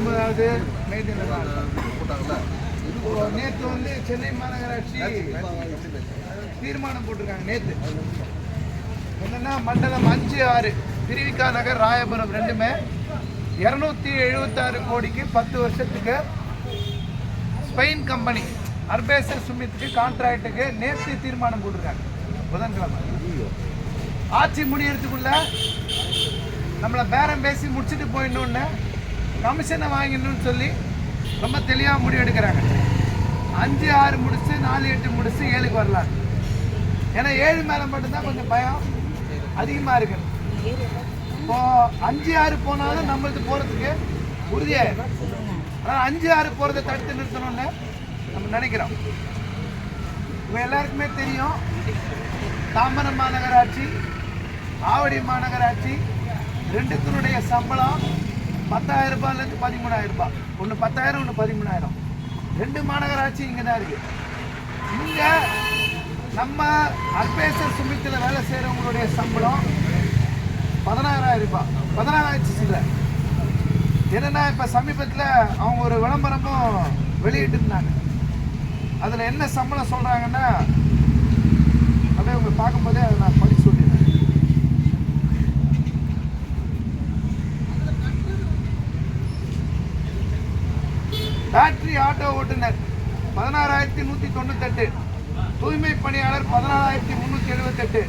பத்தொன்பதாவது மெயின்டைன் போட்டாங்கல்ல நேற்று வந்து சென்னை மாநகராட்சி தீர்மானம் போட்டிருக்காங்க நேற்று என்னன்னா மண்டலம் அஞ்சு ஆறு திருவிக்கா நகர் ராயபுரம் ரெண்டுமே இரநூத்தி எழுபத்தாறு கோடிக்கு பத்து வருஷத்துக்கு ஸ்பெயின் கம்பெனி அர்பேசர் சுமித்துக்கு கான்ட்ராக்டுக்கு நேற்று தீர்மானம் போட்டிருக்காங்க. புதன்கிழமை. ஆட்சி முடியறதுக்குள்ள நம்மளை பேரம் பேசி முடிச்சுட்டு போயிடணுன்னு கமிஷனை வாங்கிடணும்னு சொல்லி ரொம்ப தெளிவாக முடிவு எடுக்கிறாங்க. அஞ்சு ஆறு முடிச்சு நாலு எட்டு முடிச்சு ஏழுக்கு வரலாம் ஏன்னா ஏழு மேலே மட்டும்தான் கொஞ்சம் பயம் அதிகமாக இருக்கு இப்போ அஞ்சு ஆறு போனாலும் நம்மளுக்கு போகிறதுக்கு உறுதியாயிடும் ஆனால் அஞ்சு ஆறு போகிறத தடுத்து நிறுத்தணும்னு நம்ம நினைக்கிறோம். இப்போ எல்லாருக்குமே தெரியும் தாம்பரம் மாநகராட்சி ஆவடி மாநகராட்சி ரெண்டுத்தினுடைய சம்பளம் பத்தாயிரம் ரூபாயிலேருந்து பதிமூணாயிரம் ரூபாய். ஒன்று பத்தாயிரம் ஒன்று பதிமூணாயிரம். ரெண்டு மாநகராட்சி இங்கே தான் இருக்கு. இங்கே நம்ம அல்பேசர் சுமித்தில் வேலை செய்கிறவங்களுடைய சம்பளம் பதினாறாயிரம் ரூபாய். பதினாறாயிரத்து இல்லை என்னன்னா இப்போ சமீபத்தில் அவங்க ஒரு விளம்பரமும் வெளியிட்டிருந்தாங்க அதில் என்ன சம்பளம் சொல்கிறாங்கன்னா அப்படியே அவங்க பார்க்கும்போதே அதை நான் பேட்டரி ஆட்டோ ஓட்டுநர் பதினாறாயிரத்தி நூற்றி தொண்ணூத்தெட்டு. தூய்மை பணியாளர் பதினாலாயிரத்தி முந்நூற்றி எழுபத்தெட்டு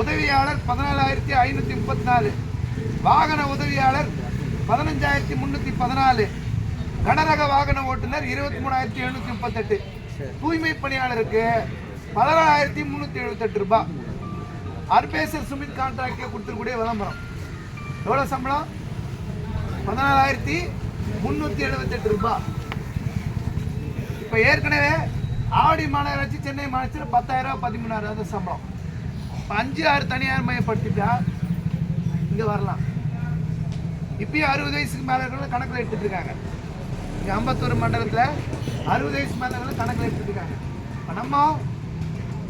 உதவியாளர் பதினாலாயிரத்தி ஐநூற்றி முப்பத்தி நாலு. வாகன உதவியாளர் பதினஞ்சாயிரத்தி முந்நூற்றி பதினாலு. கனரக வாகன ஓட்டுநர் இருபத்தி மூணாயிரத்தி எழுநூற்றி முப்பத்தெட்டு. தூய்மை பணியாளருக்கு பதினாறாயிரத்தி முந்நூற்றி எழுபத்தெட்டு ரூபாய். அர்பேசர் சுமித் கான்ட்ராக்டில் கொடுத்துருக்கூடிய விளம்பரம். எவ்வளோ சம்பளம்? பதினாலாயிரத்தி முந்நூற்றி எழுபத்தெட்டு ரூபாய். இப்போ ஏற்கனவே ஆவடி மாநகராட்சி சென்னை மாநகராட்சியில் பத்தாயிரம் ரூபாய் பதிமூணாயிரம் தான் சம்பளம். இப்போ அஞ்சு ஆறு தனியார் மையப்படுத்திட்டா இங்கே வரலாம். இப்பயும் அறுபது வயசுக்கு மேலே இருக்கிறவங்க கணக்கில் எடுத்துட்டு இருக்காங்க இங்கே அம்பத்தூர் மண்டலத்தில் அறுபது வயசு மேலே கணக்கில் எடுத்துட்டு இருக்காங்க இப்போ நம்ம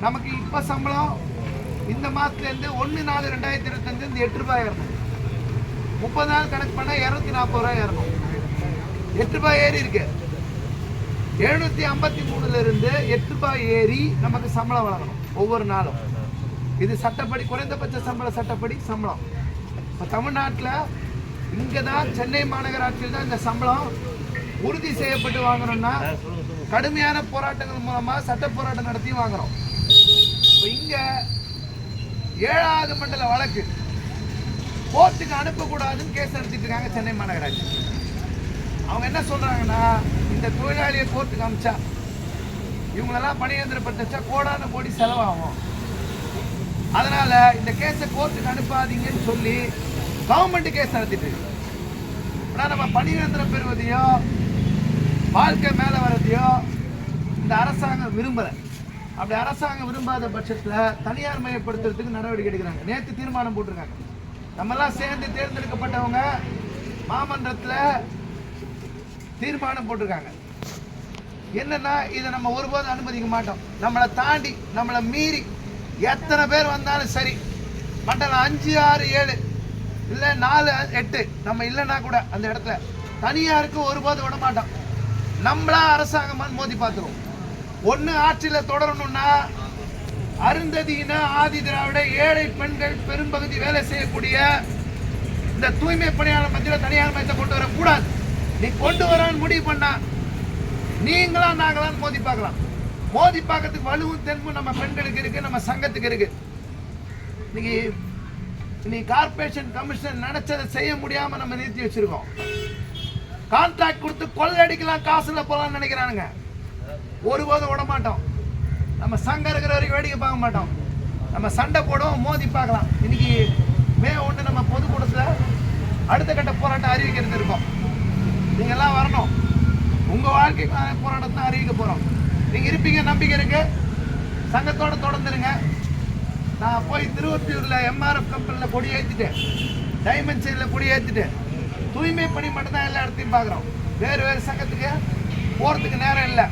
நமக்கு இப்போ சம்பளம் இந்த மாதத்துலேருந்து ஒன்று நாலு ரெண்டாயிரத்தி இருபத்தஞ்சு இந்த எட்டு ரூபாய் ஏறணும். முப்பது நாள் கணக்கு பண்ணால் இரநூத்தி நாற்பது ரூபாய் ஏறணும். எட்டு ரூபாய் ஏறி இருக்குது எழுநூத்தி ஐம்பத்தி மூணுல இருந்து எட்டு ரூபாய் ஏறி நமக்கு சம்பளம் வழங்கணும் ஒவ்வொரு நாளும். இது சட்டப்படி குறைந்தபட்ச சம்பள சட்டப்படி சம்பளம். இப்போ தமிழ்நாட்டில் இங்கே தான் சென்னை மாநகராட்சியில் தான் இந்த சம்பளம் உறுதி செய்யப்பட்டு வாங்கணும்னா கடுமையான போராட்டங்கள் மூலமாக சட்ட போராட்டம் நடத்தி வாங்குறோம் இப்போ இங்கே ஏழாவது மண்டல வழக்கு. கோர்ட்டுக்கு அனுப்பக்கூடாதுன்னு கேஸ் நடத்திட்டு இருக்காங்க சென்னை மாநகராட்சி. அவங்க என்ன சொல்கிறாங்கன்னா இந்த தொழிலாளியை கோர்ட்டுக்கு அமிச்சா இவங்களெல்லாம் பணியந்திரப்படுத்தச்சா கோடான கோடி செலவாகும். அதனால இந்த கேஸை கோர்ட்டுக்கு அனுப்பாதீங்கன்னு சொல்லி கவர்மெண்ட் கேஸ் நடத்திட்டு ஆனால் நம்ம பணியந்திரம் பெறுவதையோ வாழ்க்கை மேலே வர்றதையோ இந்த அரசாங்கம் விரும்பலை. அப்படி அரசாங்கம் விரும்பாத பட்சத்தில் தனியார் மயப்படுத்துறதுக்கு நடவடிக்கை எடுக்கிறாங்க. நேற்று தீர்மானம் போட்டிருக்காங்க. நம்மெல்லாம் சேர்ந்து தேர்ந்தெடுக்கப்பட்டவங்க மாமன்றத்தில் தீர்மானம் போட்டிருக்காங்க. என்னன்னா இதை நம்ம ஒருபோதும் அனுமதிக்க மாட்டோம். நம்மளை தாண்டி நம்மளை மீறி எத்தனை பேர் வந்தாலும் சரி மண்டலம் அஞ்சு ஆறு ஏழு இல்லை நாலு எட்டு நம்ம இல்லைன்னா கூட அந்த இடத்துல தனியாருக்கு ஒருபோதும் விட மாட்டோம். நம்மளா அரசாங்கமாக மோதி பார்த்துருவோம். ஒன்று ஆட்சியில் தொடரணும்னா அருந்ததியின ஆதி திராவிட ஏழை பெண்கள் பெரும்பகுதி வேலை செய்யக்கூடிய இந்த தூய்மை பணியாளர் மத்தியில் தனியார் மையத்தை கொண்டு வரக்கூடாது. நீ கொண்டு வரான்னு முடிவு பண்ணா நீங்களா நாங்களான்னு மோதி பார்க்கலாம். மோதி பார்க்கறதுக்கு வலுவும் தென்பும் நம்ம பெண்களுக்கு இருக்கு நம்ம சங்கத்துக்கு இருக்கு. இன்னைக்கு இன்னைக்கு கார்பரேஷன் கமிஷன் நினைச்சதை செய்ய முடியாம நம்ம நிறுத்தி வச்சிருக்கோம். கான்ட்ராக்ட் கொடுத்து கொள்ளடிக்கலாம் காசுல போலாம்னு நினைக்கிறானுங்க. ஒருபோதும் விட மாட்டோம். நம்ம சங்கம் இருக்கிற வரைக்கும் வேடிக்கை பார்க்க மாட்டோம். நம்ம சண்டை போடுவோம் மோதி பார்க்கலாம். இன்னைக்கு மே ஒன்று நம்ம பொதுக்கூட்டத்தில் அடுத்த கட்ட போராட்டம் அறிவிக்கிறது இருக்கோம். நீங்கள் எல்லாம் வரணும். உங்க வாழ்க்கைக்கான போராட்டத்தை அறிவிக்க போகிறோம் நீங்கள் இருப்பீங்க நம்பிக்கை இருக்கு. சங்கத்தோடு தொடர்ந்துருங்க நான் போய் திருவத்தூரில் எம்ஆர்எஃப் கம்பெனியில் கொடி ஏற்றிட்டேன் டைமண்ட் சைடில் கொடி ஏற்றிட்டேன் தூய்மை பணி மட்டும்தான் எல்லா இடத்தையும் பார்க்குறோம். வேறு வேறு சங்கத்துக்கு போகிறதுக்கு நேரம் இல்லை.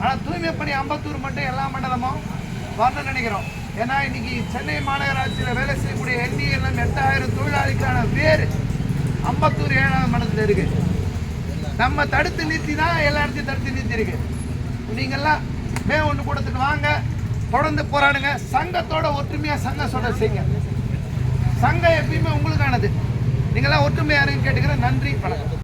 ஆனால் தூய்மை பணி அம்பத்தூர் மட்டும் எல்லா மண்டலமும் வரணும்னு நினைக்கிறோம். ஏன்னா இன்னைக்கு சென்னை மாநகராட்சியில் வேலை செய்யக்கூடிய என்டிஎல்எம் எட்டாயிரம் தொழிலாளிக்கான வேறு அம்பத்தூர் ஏழாவது மண்டலத்தில் இருக்குது நம்ம தடுத்து நிறுத்தி தான் எல்லா இடத்தையும் தடுத்து நிறுத்தி நீங்கள்லாம் மே ஒன்று கூடத்துக்கு வாங்க. தொடர்ந்து போராடுங்க. சங்கத்தோட ஒற்றுமையாக சங்கம் சொல்ல செய்யுங்க. சங்கம் எப்பயுமே உங்களுக்கானது. நீங்களாம் ஒற்றுமையா இருங்க கேட்டுக்கிறேன். நன்றி. வணக்கம்.